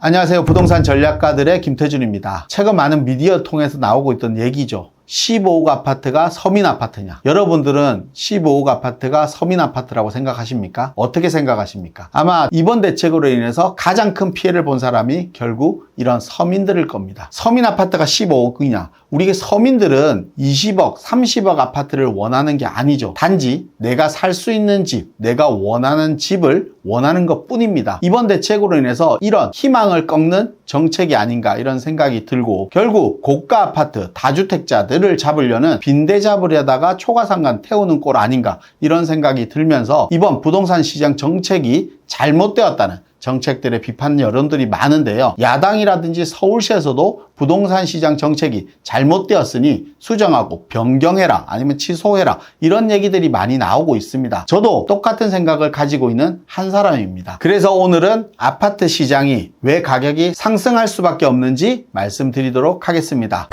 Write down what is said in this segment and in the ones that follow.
안녕하세요. 부동산 전략가들의 김태준입니다. 최근 많은 미디어 통해서 나오고 있던 얘기죠. 15억 아파트가 서민 아파트냐? 여러분들은 15억 아파트가 서민 아파트라고 생각하십니까? 어떻게 생각하십니까? 아마 이번 대책으로 인해서 가장 큰 피해를 본 사람이 결국 이런 서민들일 겁니다. 서민 아파트가 15억이냐? 우리 서민들은 20억, 30억 아파트를 원하는 게 아니죠. 단지 내가 살 수 있는 집, 내가 원하는 집을 원하는 것 뿐입니다. 이번 대책으로 인해서 이런 희망을 꺾는 정책이 아닌가 이런 생각이 들고 결국 고가 아파트, 다주택자들을 잡으려는 빈대 잡으려다가 초과상간 태우는 꼴 아닌가 이런 생각이 들면서 이번 부동산 시장 정책이 잘못되었다는 정책들의 비판 여론들이 많은데요. 야당이라든지 서울시에서도 부동산 시장 정책이 잘못되었으니 수정하고 변경해라 아니면 취소해라 이런 얘기들이 많이 나오고 있습니다. 저도 똑같은 생각을 가지고 있는 한 사람입니다. 그래서 오늘은 아파트 시장이 왜 가격이 상승할 수밖에 없는지 말씀드리도록 하겠습니다.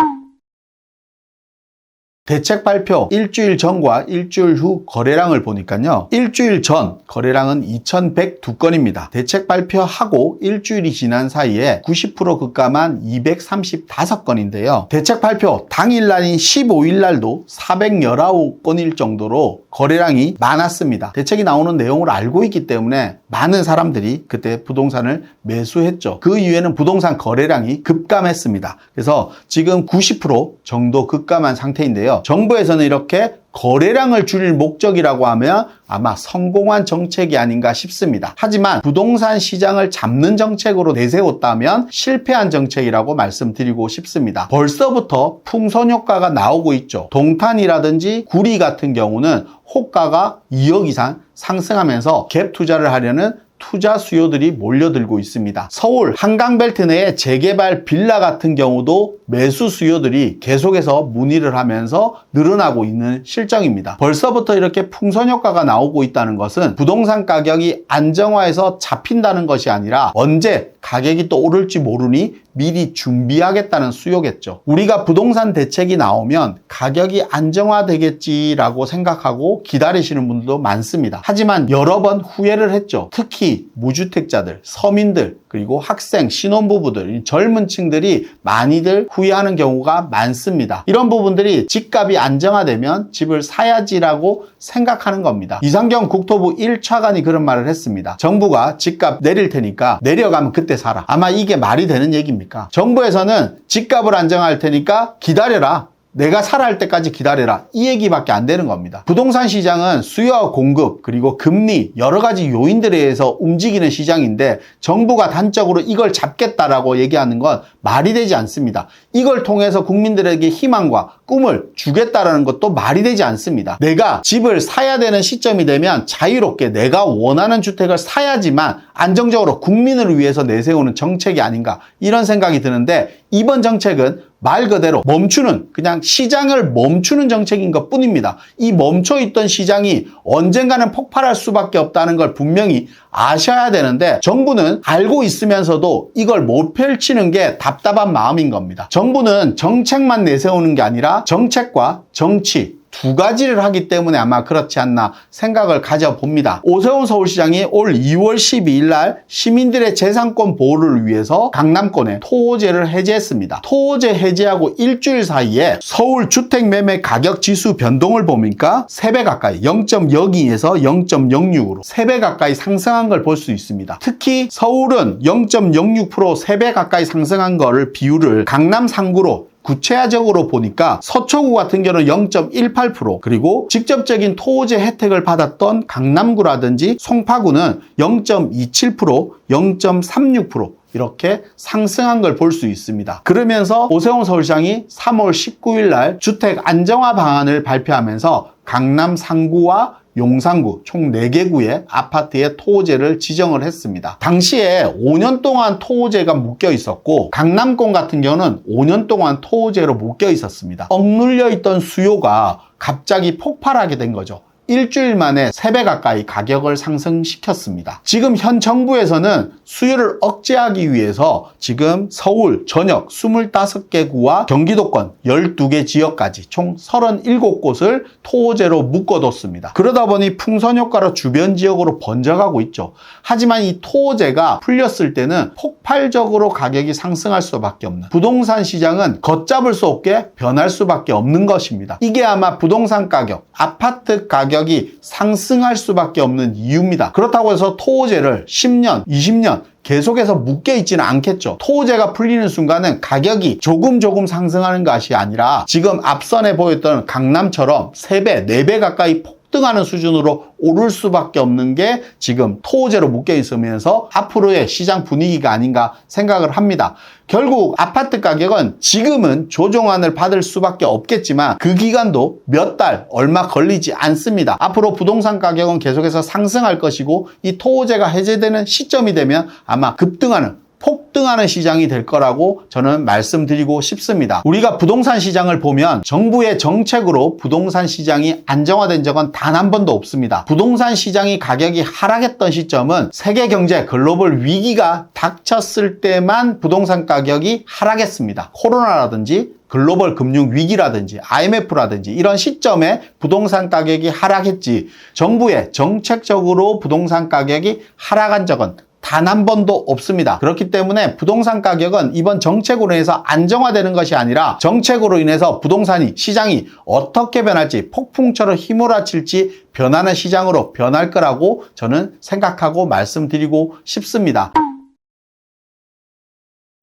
대책 발표 일주일 전과 일주일 후 거래량을 보니까요. 일주일 전 거래량은 2102건입니다. 대책 발표하고 일주일이 지난 사이에 90% 급감한 235건인데요. 대책 발표 당일날인 15일날도 419건일 정도로 거래량이 많았습니다. 대책이 나오는 내용을 알고 있기 때문에 많은 사람들이 그때 부동산을 매수했죠. 그 이후에는 부동산 거래량이 급감했습니다. 그래서 지금 90% 정도 급감한 상태인데요. 정부에서는 이렇게 거래량을 줄일 목적이라고 하면 아마 성공한 정책이 아닌가 싶습니다. 하지만 부동산 시장을 잡는 정책으로 내세웠다면 실패한 정책이라고 말씀드리고 싶습니다. 벌써부터 풍선 효과가 나오고 있죠. 동탄이라든지 구리 같은 경우는 호가가 2억 이상 상승하면서 갭 투자를 하려는 투자 수요들이 몰려들고 있습니다. 서울 한강벨트 내의 재개발 빌라 같은 경우도 매수 수요들이 계속해서 문의를 하면서 늘어나고 있는 실정입니다. 벌써부터 이렇게 풍선 효과가 나오고 있다는 것은 부동산 가격이 안정화해서 잡힌다는 것이 아니라 언제 가격이 또 오를지 모르니 미리 준비하겠다는 수요겠죠. 우리가 부동산 대책이 나오면 가격이 안정화되겠지라고 생각하고 기다리시는 분들도 많습니다. 하지만 여러 번 후회를 했죠. 특히 무주택자들, 서민들, 그리고 학생, 신혼부부들, 젊은 층들이 많이들 후회하는 경우가 많습니다. 이런 부분들이 집값이 안정화되면 집을 사야지라고 생각하는 겁니다. 이상경 국토부 1차관이 그런 말을 했습니다. 정부가 집값 내릴 테니까 내려가면 그때 사라. 아마 이게 말이 되는 얘기입니 까? 정부에서는 집값을 안정할 테니까 기다려라. 내가 살아할 때까지 기다려라. 이 얘기밖에 안 되는 겁니다. 부동산 시장은 수요와 공급, 그리고 금리, 여러 가지 요인들에 의해서 움직이는 시장인데 정부가 단적으로 이걸 잡겠다라고 얘기하는 건 말이 되지 않습니다. 이걸 통해서 국민들에게 희망과 꿈을 주겠다라는 것도 말이 되지 않습니다. 내가 집을 사야 되는 시점이 되면 자유롭게 내가 원하는 주택을 사야지만 안정적으로 국민을 위해서 내세우는 정책이 아닌가 이런 생각이 드는데 이번 정책은 말 그대로 멈추는 그냥 시장을 멈추는 정책인 것 뿐입니다. 이 멈춰 있던 시장이 언젠가는 폭발할 수밖에 없다는 걸 분명히 아셔야 되는데 정부는 알고 있으면서도 이걸 못 펼치는 게 답답한 마음인 겁니다. 정부는 정책만 내세우는 게 아니라 정책과 정치 두 가지를 하기 때문에 아마 그렇지 않나 생각을 가져봅니다. 오세훈 서울시장이 올 2월 12일 날 시민들의 재산권 보호를 위해서 강남권에 토호제를 해제했습니다. 토호제 해제하고 일주일 사이에 서울 주택 매매 가격 지수 변동을 보니까 3배 가까이 0.02에서 0.06으로 3배 가까이 상승한 걸 볼 수 있습니다. 특히 서울은 0.06% 3배 가까이 상승한 거를 비율을 강남 상구로 구체적으로 보니까 서초구 같은 경우는 0.18% 그리고 직접적인 토호제 혜택을 받았던 강남구라든지 송파구는 0.27% 0.36% 이렇게 상승한 걸 볼 수 있습니다. 그러면서 오세훈 서울시장이 3월 19일 날 주택 안정화 방안을 발표하면서 강남 상구와 용산구 총 4개 구의 아파트에 토호제를 지정을 했습니다. 당시에 5년 동안 토호제가 묶여 있었고 강남권 같은 경우는 5년 동안 토호제로 묶여 있었습니다. 억눌려 있던 수요가 갑자기 폭발하게 된 거죠. 일주일 만에 3배 가까이 가격을 상승시켰습니다. 지금 현 정부에서는 수요를 억제하기 위해서 지금 서울 전역 25개 구와 경기도권 12개 지역까지 총 37곳을 토호제로 묶어뒀습니다. 그러다 보니 풍선 효과로 주변 지역으로 번져가고 있죠. 하지만 이 토호제가 풀렸을 때는 폭발적으로 가격이 상승할 수밖에 없는 부동산 시장은 걷잡을 수 없게 변할 수밖에 없는 것입니다. 이게 아마 부동산 가격, 아파트 가격이 상승할 수밖에 없는 이유입니다. 그렇다고 해서 토호제를 10년, 20년 계속해서 묶여 있지는 않겠죠. 토호제가 풀리는 순간은 가격이 조금 조금 상승하는 것이 아니라 지금 앞선에 보였던 강남처럼 3배, 4배 가까이 폭등하는 수준으로 오를 수밖에 없는 게 지금 토호제로 묶여 있으면서 앞으로의 시장 분위기가 아닌가 생각을 합니다. 결국 아파트 가격은 지금은 조정안을 받을 수밖에 없겠지만 그 기간도 몇 달 얼마 걸리지 않습니다. 앞으로 부동산 가격은 계속해서 상승할 것이고 이 토호제가 해제되는 시점이 되면 아마 급등하는 폭등하는 시장이 될 거라고 저는 말씀드리고 싶습니다. 우리가 부동산 시장을 보면 정부의 정책으로 부동산 시장이 안정화된 적은 단 한 번도 없습니다. 부동산 시장이 가격이 하락했던 시점은 세계 경제 글로벌 위기가 닥쳤을 때만 부동산 가격이 하락했습니다. 코로나라든지 글로벌 금융 위기라든지 IMF라든지 이런 시점에 부동산 가격이 하락했지 정부의 정책적으로 부동산 가격이 하락한 적은 단 한 번도 없습니다. 그렇기 때문에 부동산 가격은 이번 정책으로 인해서 안정화되는 것이 아니라 정책으로 인해서 부동산이 시장이 어떻게 변할지 폭풍처럼 휘몰아칠지 변하는 시장으로 변할 거라고 저는 생각하고 말씀드리고 싶습니다.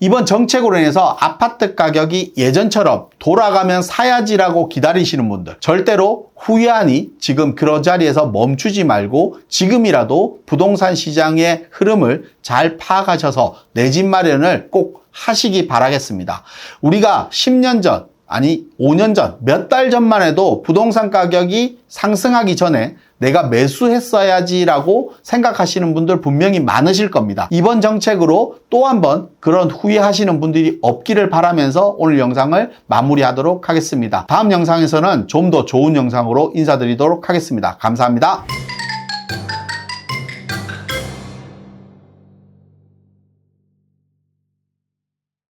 이번 정책으로 인해서 아파트 가격이 예전처럼 돌아가면 사야지라고 기다리시는 분들 절대로 후회하니 지금 그런 자리에서 멈추지 말고 지금이라도 부동산 시장의 흐름을 잘 파악하셔서 내 집 마련을 꼭 하시기 바라겠습니다. 우리가 10년 전 아니 5년 전, 몇 달 전만 해도 부동산 가격이 상승하기 전에 내가 매수했어야지라고 생각하시는 분들 분명히 많으실 겁니다. 이번 정책으로 또 한 번 그런 후회하시는 분들이 없기를 바라면서 오늘 영상을 마무리하도록 하겠습니다. 다음 영상에서는 좀 더 좋은 영상으로 인사드리도록 하겠습니다. 감사합니다.